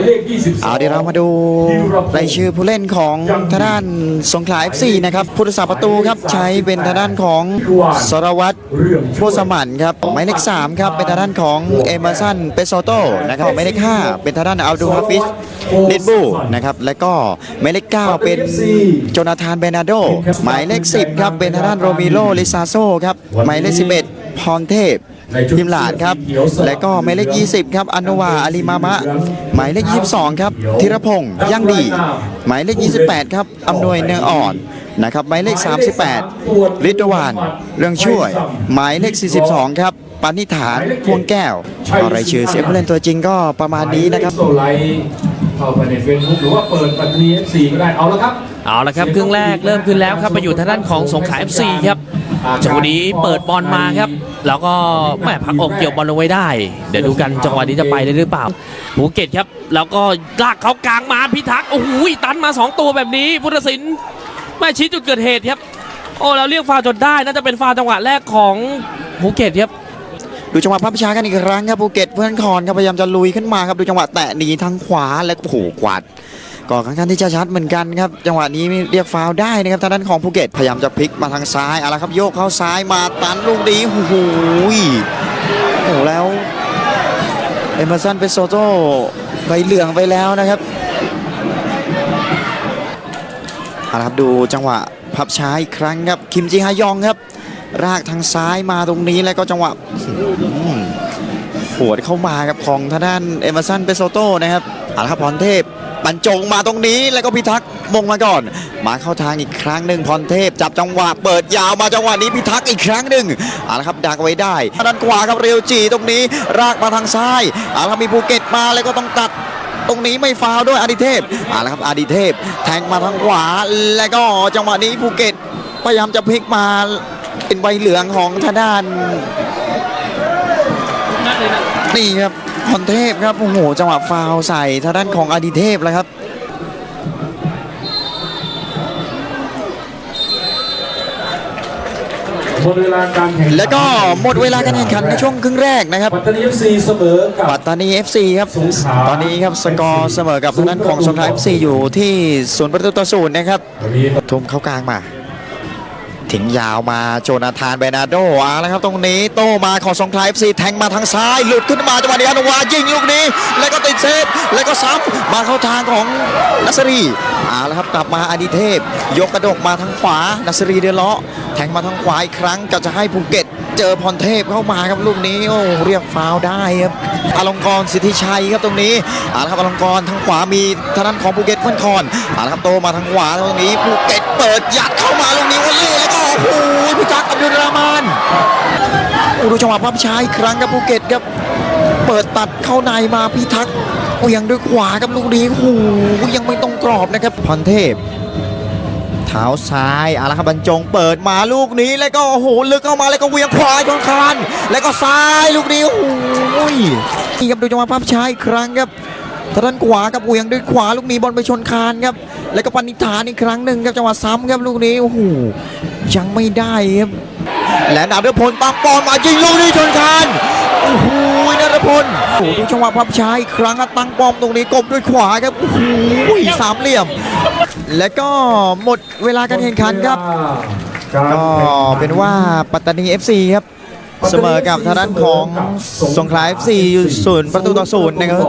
ายเลข 22เอาเดี๋ยวเรามาดูรายชื่อผู้เล่นของทางด้านสงขลา FC นะครับผู้รักษาประตูครับใช้เป็นทางด้านของสรวัตรเรื่องโพสมันครับหมายเลข3ครับเป็นทางด้านของเอเมอร์สันเปโซโตนะครับหมายเลข5เป็นทางด้านอัลดูฮาฟิสลิดบูนะครับและก็หมายเลข9เป็นโจนาธานเบนาโดหมายเลข 10ครับเป็นทางด้านโรมิโลลิซาโซครับหมายเลข 11 พรเทพพิมหลาดครับ และก็หมายเลข 20 ครับ อนุวาอาลีมามะ หมายเลข 22 ครับธีรพงษ์ยั่งดี หมายเลข 28 ครับอำนวยเนืองอ่อนนะครับ หมายเลข 38ฤทธวานเรื่องช่วย หมายเลข 42 ครับปานิฐานพวงแก้วก็รายชื่อเสียผู้เล่นตัวจริงก็ประมาณนี้นะครับโซไลท์เข้าไปในเฟซบุ๊กหรือว่าเปิดปัตตานี FC ก็ได้เอาละครับเอาละครับครึ่งแรกเริ่มขึ้นแล้วครับมาอยู่ทางด้านของสงขลา FC ครับ จังหวะนี้เปิดบอลมาครับ แล้วก็แม่พักอกเกี่ยวบอลลงไว้ได้ เดี๋ยวดูกันจังหวะนี้จะไปได้หรือเปล่าภูเก็ตครับ แล้วก็ลากเขากลางมาพิทักษ์โอ้โหตันมา 2 ตัวแบบนี้ พุทธศิลป์แม่ชี้จุดเกิดเหตุครับ โอ้แล้วเรียกฟาวล์จนได้น่าจะเป็นฟาวล์จังหวะแรกของภูเก็ตครับดูจังหวะภาพช้ากันอีกครั้งครับภูเก็ตเพื่อนคอนครับพยายามจะลุยขึ้นมาครับดูจังหวะแตะหนีทางขวาและโอ้โหกวาด ก็ค่อนข้างที่จะชัดเหมือนกันครับ จังหวะนี้เรียกฟาวได้นะครับทางด้านของภูเก็ตพยายามจะพลิกมาทางซ้ายอาละครับโยกเข้าซ้ายมาตันลูกนี้โอ้โหโอ้โหแล้วเอเมอร์สันเปโซโต้ใบเหลืองไปแล้วนะครับเอาละครับดูจังหวะพับช้าอีกครั้งครับคิมจิฮายองครับ รากทางซ้ายมาตรงนี้แล้วก็จังหวะหัวดเข้ามาครับของทางด้านเอเมอร์สันเปโซโต้นะครับอาละครับพรเทพ บรรจงมาตรงนี้แล้วก็พิทักษ์มงมาก่อน มาเข้าทางอีกครั้งหนึ่งพรเทพ จับจังหวะเปิดยาวมาจังหวะนี้พิทักษ์อีกครั้งหนึ่งเอาละครับดักไว้ได้ด้านขวาครับเรียวจีตรงนี้ รากมาทางซ้ายเอาละครับมีภูเก็ตมาแล้วก็ต้องตัดตรงนี้ไม่ฟาวด้วยอดิเทพเอาละครับอดิเทพ แทงมาทางขวา แล้วก็จังหวะนี้ภูเก็ตพยายามจะพลิกมาเป็นใบเหลืองของทางด้านนี่ครับ พรเทพครับโอ้โหจังหวะฟาวล์ใส่ทางด้านของอดิเทพแล้วครับหมดเวลาการแข่งขันแล้วก็หมดเวลาการแข่งขันในช่วงครึ่งแรกนะครับปัตตานี FC เสมอกับปัตตานี FC ครับสงขลาตอนนี้ครับสกอร์เสมอกับทางด้านของสงขลา FC อยู่ที่ศูนย์ประตูต่อศูนย์นะครับวันนี้ทุ่มเข้ากลางมา ถึงยาวมาโจนาธานเบนาโดเอาละครับตรงนี้โตมาของสงขลา FC แทงมาทางซ้าย หลุดขึ้นมาจังหวะนี้อนุวายิงลูกนี้ แล้วก็ติดเซฟแล้วก็ซ้ำมาเข้าทางของนัสรีเอาละครับกลับมาอดิเทพ ยกกระดกมาทางขวานัสรีเดือเลาะแทงมาทางขวาอีกครั้งก็จะให้ภูเก็ต เจอพรเทพเข้ามาครับลูกนี้โอ้เรียกฟาวได้ครับอลงกรสิทธิชัยครับตรงนี้เอาละครับอลงกรทางขวามีทางด้านของภูเก็ตเพื่อนคอนเอาละครับโตมาทางขวาตรงนี้ภูเก็ตเปิดยัดเข้ามาลูกนี้วันเล่แล้ โอ้โหพิทักษ์อับดุลรามานโอ้ดูจังหวะภาพช้าอีกครั้งครับภูเก็ตครับ เปิดตัดเข้าในมาพิทักษ์เหวียงด้วยขวาครับลูกนี้โอ้โหยังไม่ตรงกรอบนะครับพรเทพเท้าซ้ายเอาละครับบรรจงเปิดมาลูกนี้แล้วก็โอ้โหลึกเข้ามาแล้วก็เหวียงขวาชนคานแล้วก็ซ้ายลูกนี้โอ้โหนี่ครับดูจังหวะภาพช้าอีกครั้งครับ ทางด้านขวาครับเวียงด้วยขวาลูกนี้บอลไปชนคานครับ แล้วก็ปณิธานอีกครั้งหนึ่งครับจังหวะซ้ำครับลูกนี้โอ้โหยังไม่ได้ครับและนฤพลปังปอนมายิงลูกนี้ชนคานโอ้โหนฤพลโอ้โหดูจังหวะภาพช้าอีกครั้งตั้งป้อมตรงนี้กบด้วยขวาครับโอ้โหสามเหลี่ยม และก็หมดเวลาการแข่งขันครับก็เป็นว่าปัตตานี FC ครับเสมอกับทางด้านของสงขลา FC อยู่ศูนย์ประตูต่อศูนย์นะครับ